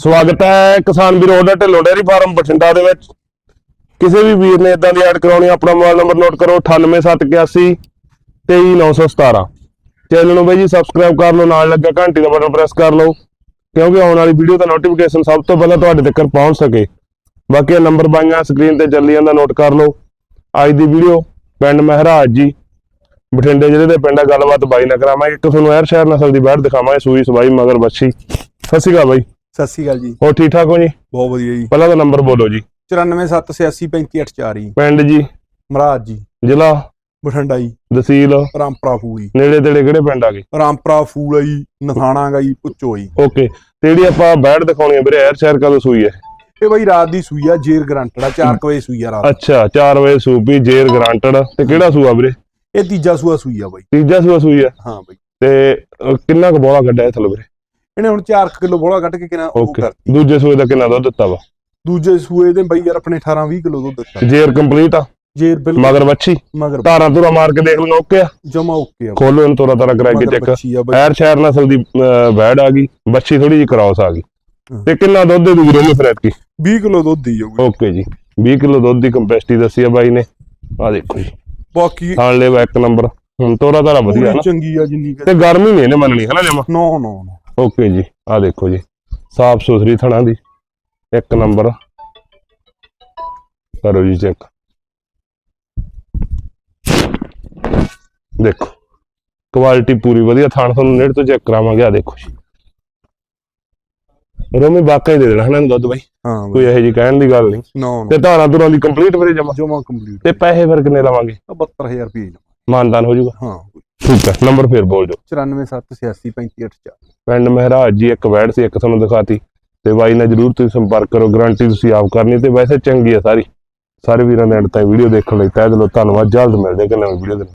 ਸਵਾਗਤ ਹੈ ਕਿਸਾਨ ਵੀਰੋ ਦਾ ਢਿੱਲੋਂ ਡੇਅਰੀ ਫਾਰਮ ਬਠਿੰਡਾ ਦੇ ਵਿੱਚ। ਕਿਸੇ ਵੀ ਵੀਰ ਨੇ ਇਦਾਂ ਦੀ ਐਡ ਕਰਾਉਣੀ ਆਪਣਾ ਮੋਬਾਈਲ ਨੰਬਰ ਨੋਟ ਕਰੋ 98781 23917 ਚੈਨਲ ਨੂੰ ਬਈ ਜੀ ਸਬਸਕ੍ਰਾਈਬ ਕਰ ਲਓ, ਨਾਲ ਲੱਗਾ ਘੰਟੀ ਦਾ ਬਟਨ ਪ੍ਰੈਸ ਕਰ ਲਓ, ਕਿਉਂਕਿ ਆਉਣ ਵਾਲੀ ਵੀਡੀਓ ਦਾ ਨੋਟੀਫਿਕੇਸ਼ਨ ਸਭ ਤੋਂ ਪਹਿਲਾਂ ਤੁਹਾਡੇ ਤੱਕ ਪਹੁੰਚ ਸਕੇ। ਬਾਕੀ ਇਹ ਨੰਬਰ ਬਾਈਆਂ ਸਕਰੀਨ ਤੇ ਚੱਲੀ ਜਾਂਦਾ ਨੋਟ ਕਰ ਲਓ। ਅੱਜ ਦੀ ਵੀਡੀਓ ਪਿੰਡ ਮਹਿਰਾਜ ਜੀ, ਬਠਿੰਡੇ ਜ਼ਿਲ੍ਹੇ ਦੇ ਪਿੰਡ ਗੱਲਬਾਤ ਬਾਈ ਨਾ ਕਰਾਵਾਂਗੇ। ਇੱਕ ਤੁਹਾਨੂੰ ਐਰ ਸ਼ਹਿਰ ਨਸਲ ਦੀ ਬੈਠ ਦਿਖਾਵਾਂਗੇ, ਸੂਈ ਸਵਾਈ ਮਗਰ ਬੱਛੀ ਸਤਿ ਸ਼੍ਰੀ ਅਕਾਲ ਬਾਈ। ਸਤਿ ਸ਼੍ਰੀ ਅਕਾਲ ਜੀ। ਹੋਰ ਠੀਕ ਠਾਕ ਹੋ ਜੀ? ਬਹੁਤ ਵਧੀਆ ਜੀ। ਪਹਿਲਾਂ ਤਾਂ ਨੰਬਰ ਬੋਲੋ ਜੀ। 9478835884 ਜੀ ਪਿੰਡ ਜੀ। ਮਹਾਰਾਜ ਜੀ। ਜ਼ਿਲ੍ਹਾ। ਬਠਿੰਡਾ ਜੀ। ਤਹਿਸੀਲ। ਰਾਮਪਰਾ ਫੂਲ ਜੀ। ਨੇੜੇ ਤੇੜੇ ਕਿਹੜੇ ਪਿੰਡ ਆ ਗਏ? ਰਾਮਪਰਾ ਫੂਲ ਆ ਜੀ ਨਥਾਣਾ ਗਾ ਜੀ ਪੁੱਚੋ ਜੀ। ਓਕੇ। ਤੇ ਜਿਹੜੀ ਆਪਾਂ ਬੈਠ ਦਿਖਾਉਣੀ ਆ ਵੀਰੇ ਐਰ ਸ਼ਹਿਰ ਕਦੋਂ ਸੂਈ ਹੈ? ਇਹ ਬਾਈ ਰਾਤ ਦੀ ਸੂਈ ਆ ਜੇਰ ਗਰੰਟਡ ਆ 4 ਵਜੇ ਸੂਈ ਆ ਰਾਤ। ਅੱਛਾ 4 ਵਜੇ ਸੂਪੀ ਜੇਰ ਗਰਾਂਟਡ ਤੇ ਕਿਹੜਾ ਸੂਆ ਵੀਰੇ? ਇਹ ਤੀਜਾ ਸੂਆ ਸੂਈ ਆ ਬਾਈ। ਤੀਜਾ ਸੂਆ ਸੂਈ ਹੈ ਹਾਂ ਬਾਈ। ਤੇ ਕਿੰਨਾ ਕੁ ਬੋਲਾ ਕੱਢਿਆ ਇਹ ਥੱਲੇ ਵੀਰੇ? ਇਹਨੇ ਹੁਣ 4 ਕਿਲੋ ਬੋਲਾ ਕੱਢ ਕੇ ਕਿਨਾ ਉਹ ਓਕੇ ਕਰਤੀ। ਦੂਜੇ ਸੂਏ ਦਾ ਕਿੰਨਾ ਦੁੱਧ ਦਿੱਤਾ ਵਾ? ਦੂਜੇ ਸੂਏ ਦੇ ਬਾਈ ਯਾਰ ਆਪਣੇ 18 20 ਕਿਲੋ ਦੁੱਧ ਦਿੱਤਾ। ਜੇਰ ਕੰਪਲੀਟ ਆ? ਜੇਰ ਬਿਲਕੁਲ। ਮਗਰ ਬੱਛੀ ਮਗਰ। ਧਾਰਾਂ ਧੁਰਾ ਮਾਰ ਕੇ ਦੇਖ ਲਓ ਓਕੇ ਆ? ਜਮਾ ਓਕੇ ਆ ਖੋਲੋ ਇਹਨੂੰ ਤੋਰਾ ਤਾਰਾ ਕਰਾ ਕੇ ਮਗਰ ਚੈੱਕ। ਬੱਚੀ ਆ ਬਾਈ। ਐਰ ਸ਼ਹਿਰ ਨਸਲ ਦੀ ਅਹ, ਵੈੜ ਆ ਗਈ। ਬੱਚੀ ਥੋੜੀ ਜਿਹੀ ਕ੍ਰਾਸ ਆ ਗਈ। ਹਾਂ। ਤੇ ਕਿੰਨਾ ਦੁੱਧ ਦੇ ਦੂਰ ਉਹਨੂੰ ਫਿਰ ਕੀ 20 ਕਿਲੋ ਦੁੱਧ ਦੀ ਜਾਊਗੀ ਓਕੇ ਜੀ। 20 ਕਿਲੋ ਦੁੱਧ ਦੀ ਕੰਪੈਸਿਟੀ ਦੱਸੀ ਆ ਬਾਈ ਨੇ। ਆ ਦੇਖੋ ਜੀ। ਬਾਕੀ ਖਾਣ ਲੈ ਇੱਕ ਨੰਬਰ। ਹੁਣ ਤੋਰਾ ਤਾਰਾ ਵਧੀਆ ਪੂਰੀ ਨਾ। ਚੰਗੀ ਆ ਜਿੰਨੀ ਤੇ ਗਰਮੀ ਨਹੀਂ ਇਹਨੇ ਮੰਨਣੀ ਹੈ ਨਾ ਜਮਾ? ਨੋ ਨੋ ਨੋ। ਓਕੇ ਜੀ? ਆ ਦੇਖੋ ਜੀ। ਸਾਫ਼ ਸੁਥਰੀ ਥਣਾ ਦੀ ਇੱਕ ਨੰਬਰ। ਕਰੋ ਜੀ ਚੈੱਕ ਦੇਖੋ। ਕੁਆਲਿਟੀ ਪੂਰੀ ਵਧੀਆ ਥਾਣ ਤੁਹਾਨੂੰ ਨੇੜੇ ਤੋਂ ਚੈੱਕ ਕਰਾਵਾਂਗੇ। ਆ ਦੇਖੋ ਜੀ। ਰੋਮੀ ਵਾਕਈ ਦੇ ਦੇਣਾ ਹਨਾ ਇਹਨੂੰ ਦੁੱਧ ਬਾਈ? ਹਾਂ ਕੋਈ ਇਹੋ ਜੀ ਕਹਿਣ ਦੀ ਗੱਲ ਨਹੀਂ। ਨੋ ਤੇ ਧਾਰਾਂ ਧੁਰਾਂ ਦੀ ਕੰਪਲੀਟ ਵੀਰੇ ਜਮਾ? ਜਮਾ ਕੰਪਲੀਟ ਤੇ ਪੈਸੇ ਫਿਰ ਕਿੰਨੇ ਲਵਾਂਗੇ? 72000 ਰੁਪਏ ਮਾਨਦਾਨ ਹੋ ਜਾਊਗਾ। ਹਾਂ। ਠੀਕ ਹੈ ਨੰਬਰ ਫੇਰ ਬੋਲ ਦਿਓ। 9478835884 ਪਿੰਡ ਮਹਿਰਾਜ ਜੀ ਇੱਕ ਵੈੜ ਸੀ ਇੱਕ ਤੁਹਾਨੂੰ ਦਿਖਾਤੀ। ਤੇ ਬਾਈ ਨਾਲ ਜਰੂਰ ਤੁਸੀਂ ਸੰਪਰਕ ਕਰੋ ਗਾਰੰਟੀ ਤੁਸੀਂ ਆਪ ਕਰਨੀ ਤੇ ਵੈਸੇ ਚੰਗੀ ਹੈ ਸਾਰੀ। ਸਾਰੇ ਵੀਰਾਂ ਦੇ ਐਂਡ ਤਾਈਂ ਵੀਡੀਓ ਦੇਖਣ ਲਈ ਤਹਿ ਦਿਲੋਂ ਧੰਨਵਾਦ ਜਲਦ ਮਿਲਦੇ ਕਿ ਨਵੀਂ ਵੀਡੀਓ ਦੇ ਨਾਲ।